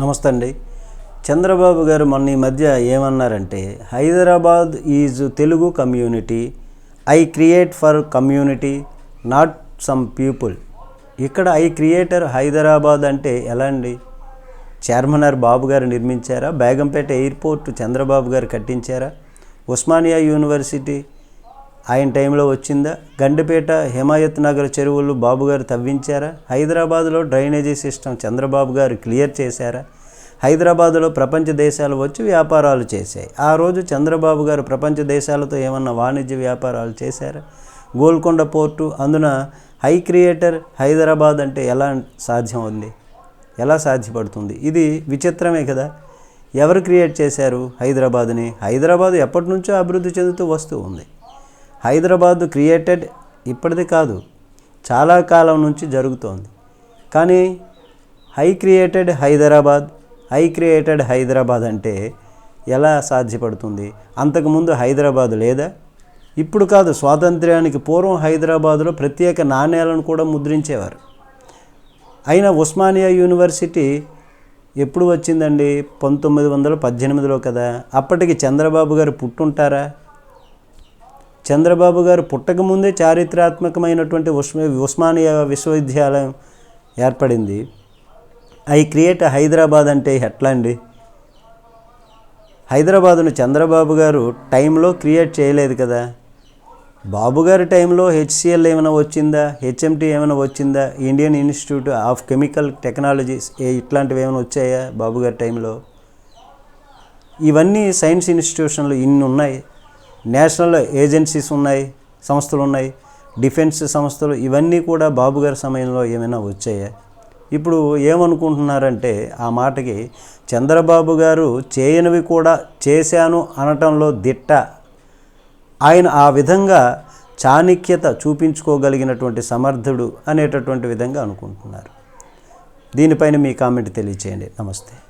నమస్తే అండి. చంద్రబాబు గారు మొన్న ఈ మధ్య ఏమన్నారంటే Hyderabad is Telugu community I create for community not some people. ఇక్కడ ఐ క్రియేటర్ హైదరాబాద్ అంటే ఎలా అండి? చార్మనార్ బాబు గారు నిర్మించారా? బేగంపేట ఎయిర్పోర్ట్ చంద్రబాబు గారు కట్టించారా? ఉస్మానియా యూనివర్సిటీ ఆయన టైంలో వచ్చిందా? గండిపేట హిమాయత్ నగర్ చెరువులు బాబుగారు తవ్వించారా? హైదరాబాద్లో డ్రైనేజీ సిస్టమ్ చంద్రబాబు గారు క్లియర్ చేశారా? హైదరాబాదులో ప్రపంచ దేశాలు వచ్చి వ్యాపారాలు చేశాయి. ఆ రోజు చంద్రబాబు గారు ప్రపంచ దేశాలతో ఏమన్నా వాణిజ్య వ్యాపారాలు చేశారా? గోల్కొండ పోర్టు అందున హై క్రియేటర్ హైదరాబాద్ అంటే ఎలా సాధ్యం ఉంది? ఎలా సాధ్యపడుతుంది? ఇది విచిత్రమే కదా. ఎవరు క్రియేట్ చేశారు హైదరాబాద్ని? హైదరాబాద్ ఎప్పటి నుంచో అభివృద్ధి చెందుతూ వస్తూ ఉంది. హైదరాబాద్ క్రియేటెడ్ ఇప్పటిది కాదు చాలా కాలం నుంచి జరుగుతోంది. కానీ high created Hyderabad high created Hyderabad అంటే ఎలా సాధ్యపడుతుంది? అంతకుముందు హైదరాబాద్ లేదా? ఇప్పుడు కాదు స్వాతంత్ర్యానికి పూర్వం హైదరాబాదులో ప్రత్యేక నాణ్యాలను కూడా ముద్రించేవారు. అయినా ఉస్మానియా యూనివర్సిటీ ఎప్పుడు వచ్చిందండి? పంతొమ్మిది వందల పద్దెనిమిదిలో కదా? అప్పటికి చంద్రబాబు గారు పుట్టుంటారా? చంద్రబాబు గారు పుట్టకముందే చారిత్రాత్మకమైనటువంటి ఉస్మ ఉస్మానియా విశ్వవిద్యాలయం ఏర్పడింది. ఐ క్రియేట్ హైదరాబాద్ అంటే ఎట్లా అండి హైదరాబాదును చంద్రబాబు గారు టైంలో క్రియేట్ చేయలేదు కదా. బాబు గారి టైంలో హెచ్సిఎల్ ఏమైనా వచ్చిందా? హెచ్ఎంటి ఏమైనా వచ్చిందా? Indian Institute of Chemical Technologies ఏ ఇట్లాంటివి ఏమైనా వచ్చాయా బాబు గారి టైంలో? ఇవన్నీ సైన్స్ ఇన్స్టిట్యూషన్లు ఇన్ని ఉన్నాయి నేషనల్ ఏజెన్సీస్ ఉన్నాయి సంస్థలు ఉన్నాయి డిఫెన్స్ సంస్థలు ఇవన్నీ కూడా బాబు గారి సమయంలో ఏమైనా వచ్చాయా? ఇప్పుడు ఏమనుకుంటున్నారంటే ఆ మాటకి చంద్రబాబు గారు చేయనివి కూడా చేశాను అనటంలో దిట్ట. ఆయన ఆ విధంగా చాణిక్యత చూపించుకోగలిగినటువంటి సమర్థుడు అనేటటువంటి విధంగా అనుకుంటున్నారు. దీనిపైన మీ కామెంట్ తెలియచేయండి. నమస్తే.